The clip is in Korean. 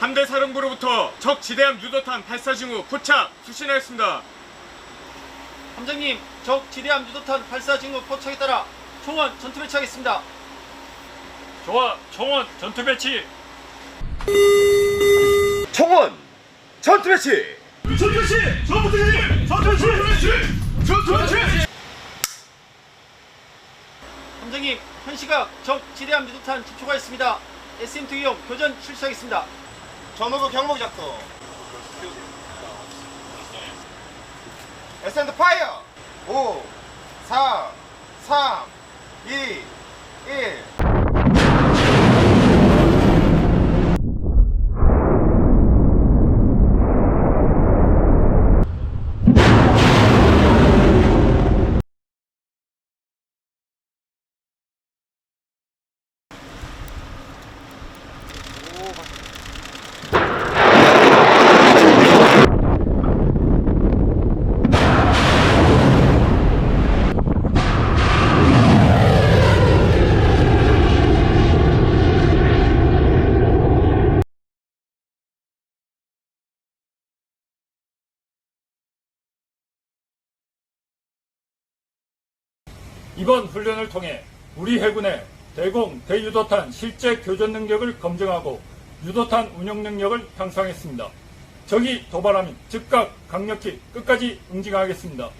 함대 사령부로부터 적 지대함 유도탄 발사 징후 포착 출신하였습니다. 함장님, 적 지대함 유도탄 발사 징후 포착에 따라 총원 전투 배치하겠습니다. 좋아, 총원 전투 배치 총원 전투 배치! 함장님, 현 시각 적 지대함 유도탄 집초가 있습니다. SMT 이용 교전 실시하겠습니다. 전후부 경보 작동. 에센드 파이어! 5 4 3 2 1 이번 훈련을 통해 우리 해군의 대공, 대유도탄 실제 교전 능력을 검증하고 유도탄 운용 능력을 향상했습니다. 적이 도발하면 즉각 강력히 끝까지 응징하겠습니다.